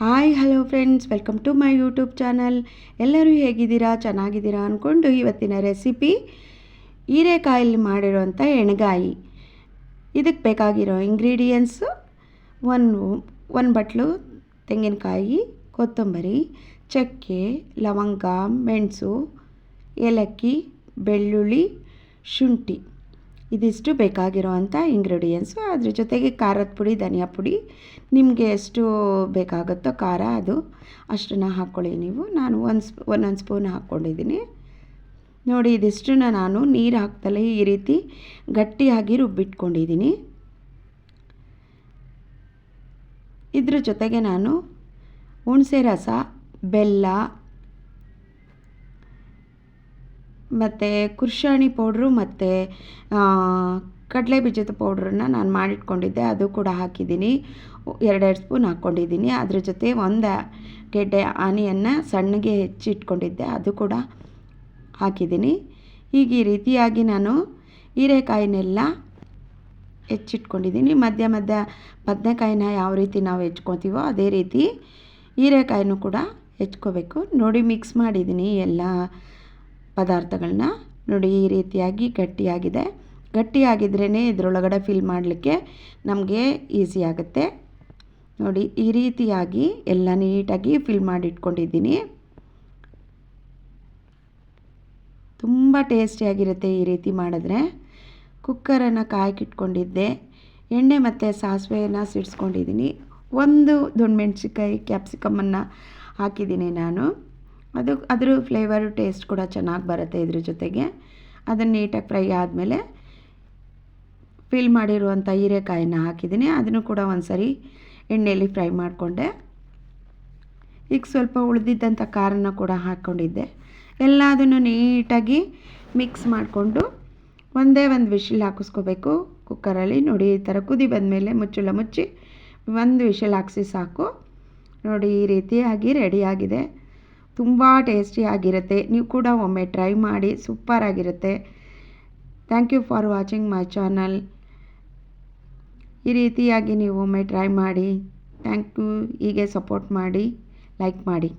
Hi, hello friends, welcome to my YouTube channel. ಎಲ್ಲರೂ ಹೇಗಿದ್ದೀರಾ? ಚೆನ್ನಾಗಿದ್ದೀರಾ ಅಂದ್ಕೊಂಡು ಇವತ್ತಿನ ರೆಸಿಪಿ ಹೀರೆಕಾಯಲ್ಲಿ ಮಾಡಿರೋಂಥ ಎಣ್ಗಾಯಿ. ಇದಕ್ಕೆ ಬೇಕಾಗಿರೋ ಇಂಗ್ರೀಡಿಯೆಂಟ್ಸು ಒಂದು ಒಂದು ಬಟ್ಲು ತೆಂಗಿನಕಾಯಿ, ಕೊತ್ತಂಬರಿ, ಚಕ್ಕೆ, ಲವಂಗ, ಮೆಣಸು, ಏಲಕ್ಕಿ, ಬೆಳ್ಳುಳ್ಳಿ, ಶುಂಠಿ. ಇದಿಷ್ಟು ಬೇಕಾಗಿರೋ ಅಂಥ ಇಂಗ್ರೀಡಿಯೆಂಟ್ಸು ಅದ್ರ ಜೊತೆಗೆ ಖಾರದ ಪುಡಿ, ಧನಿಯಾ ಪುಡಿ. ನಿಮಗೆ ಎಷ್ಟು ಬೇಕಾಗುತ್ತೋ ಖಾರ ಅದು. ಅಷ್ಟನ್ನು ಹಾಕ್ಕೊಳ್ಳಿ ನೀವು. ನಾನು ಒಂದು ಸ್ಪ್, ಒಂದೊಂದು ಸ್ಪೂನ್ ಹಾಕ್ಕೊಂಡಿದ್ದೀನಿ. ನೋಡಿ, ಇದಿಷ್ಟನ್ನ ನಾನು ನೀರು ಹಾಕ್ತಲೇ ಈ ರೀತಿ ಗಟ್ಟಿಯಾಗಿ ರುಬ್ಬಿಟ್ಕೊಂಡಿದ್ದೀನಿ. ಇದ್ರ ಜೊತೆಗೆ ನಾನು ಹುಣಸೆ ರಸ, ಬೆಲ್ಲ ಮತ್ತು ಕುರ್ಷಾಣಿ ಪೌಡ್ರು ಮತ್ತು ಕಡಲೆ ಬೀಜದ ಪೌಡ್ರನ್ನ ನಾನು ಮಾಡಿಟ್ಕೊಂಡಿದ್ದೆ, ಅದು ಕೂಡ ಹಾಕಿದ್ದೀನಿ. ಎರಡೆರಡು ಸ್ಪೂನ್ ಹಾಕ್ಕೊಂಡಿದ್ದೀನಿ. ಅದ್ರ ಜೊತೆ ಒಂದು ಗೆಡ್ಡೆ ಆನಿಯನ್ನ ಸಣ್ಣಗೆ ಹೆಚ್ಚಿಟ್ಕೊಂಡಿದ್ದೆ, ಅದು ಕೂಡ ಹಾಕಿದ್ದೀನಿ. ಈಗ ಈ ರೀತಿಯಾಗಿ ನಾನು ಹೀರೆಕಾಯಿನೆಲ್ಲ ಹೆಚ್ಚಿಟ್ಕೊಂಡಿದ್ದೀನಿ. ಮಧ್ಯ ಮಧ್ಯ ಬದನೆಕಾಯಿನ ಯಾವ ರೀತಿ ನಾವು ಹೆಚ್ಕೊತೀವೋ ಅದೇ ರೀತಿ ಹೀರೆಕಾಯಿನೂ ಕೂಡ ಹೆಚ್ಕೋಬೇಕು. ನೋಡಿ, ಮಿಕ್ಸ್ ಮಾಡಿದ್ದೀನಿ ಎಲ್ಲ. ಪದಾರ್ಥಗಳನ್ನ ನೋಡಿ ಈ ರೀತಿಯಾಗಿ ಗಟ್ಟಿಯಾಗಿದೆ. ಗಟ್ಟಿಯಾಗಿದ್ರೇ ಇದರೊಳಗಡೆ ಫಿಲ್ ಮಾಡಲಿಕ್ಕೆ ನಮಗೆ ಈಸಿ ಆಗುತ್ತೆ. ನೋಡಿ ಈ ರೀತಿಯಾಗಿ ಎಲ್ಲ ನೀಟಾಗಿ ಫಿಲ್ ಮಾಡಿ ಇಟ್ಕೊಂಡಿದ್ದೀನಿ ತುಂಬ ಟೇಸ್ಟಿಯಾಗಿರುತ್ತೆ ಈ ರೀತಿ ಮಾಡಿದ್ರೆ. ಕುಕ್ಕರನ್ನು ಕಾಯ್ಕಿಟ್ಕೊಂಡಿದ್ದೆ. ಎಣ್ಣೆ ಮತ್ತು ಸಾಸಿವೆಯನ್ನು ಸಿಡಿಸ್ಕೊಂಡಿದ್ದೀನಿ. ಒಂದು ಮೆಣಸಿನ್ಕಾಯಿ ಕ್ಯಾಪ್ಸಿಕಮನ್ನು ಹಾಕಿದ್ದೀನಿ ನಾನು. ಅದು, ಅದರ ಫ್ಲೇವರು ಟೇಸ್ಟ್ ಕೂಡ ಚೆನ್ನಾಗಿ ಬರುತ್ತೆ ಇದ್ರ ಜೊತೆಗೆ. ಅದನ್ನು ನೀಟಾಗಿ ಫ್ರೈ ಆದಮೇಲೆ ಫಿಲ್ ಮಾಡಿರುವಂಥ ಹೀರೆಕಾಯಿನ ಹಾಕಿದ್ದೀನಿ. ಅದನ್ನು ಕೂಡ ಒಂದು ಸರಿ ಎಣ್ಣೆಯಲ್ಲಿ ಫ್ರೈ ಮಾಡಿಕೊಂಡೆ. ಈಗ ಸ್ವಲ್ಪ ಉಳಿದಿದ್ದಂಥ ಖಾರನ ಕೂಡ ಹಾಕ್ಕೊಂಡಿದ್ದೆ ಎಲ್ಲದನ್ನು ನೀಟಾಗಿ ಮಿಕ್ಸ್ ಮಾಡಿಕೊಂಡು ಒಂದೇ ಒಂದು ವಿಶಿಲ್ ಹಾಕಿಸ್ಕೋಬೇಕು. ಕುಕ್ಕರಲ್ಲಿ ನೋಡಿ, ಈ ಥರ ಕುದಿ ಬಂದಮೇಲೆ ಮುಚ್ಚಳ ಮುಚ್ಚಿ ಒಂದು ವಿಶಲ್ ಹಾಕಿಸಿ ಸಾಕು. ನೋಡಿ, ಈ ರೀತಿಯಾಗಿ ರೆಡಿಯಾಗಿದೆ ತುಂಬ ಟೇಸ್ಟಿಯಾಗಿರುತ್ತೆ ನೀವು ಕೂಡ ಒಮ್ಮೆ ಟ್ರೈ ಮಾಡಿ ಸೂಪರಾಗಿರುತ್ತೆ thank you for watching my channel ಈ ರೀತಿಯಾಗಿ ನೀವು ಒಮ್ಮೆ ಟ್ರೈ ಮಾಡಿ ಥ್ಯಾಂಕ್ ಯು ಹೀಗೆ ಸಪೋರ್ಟ್ ಮಾಡಿ ಲೈಕ್ ಮಾಡಿ.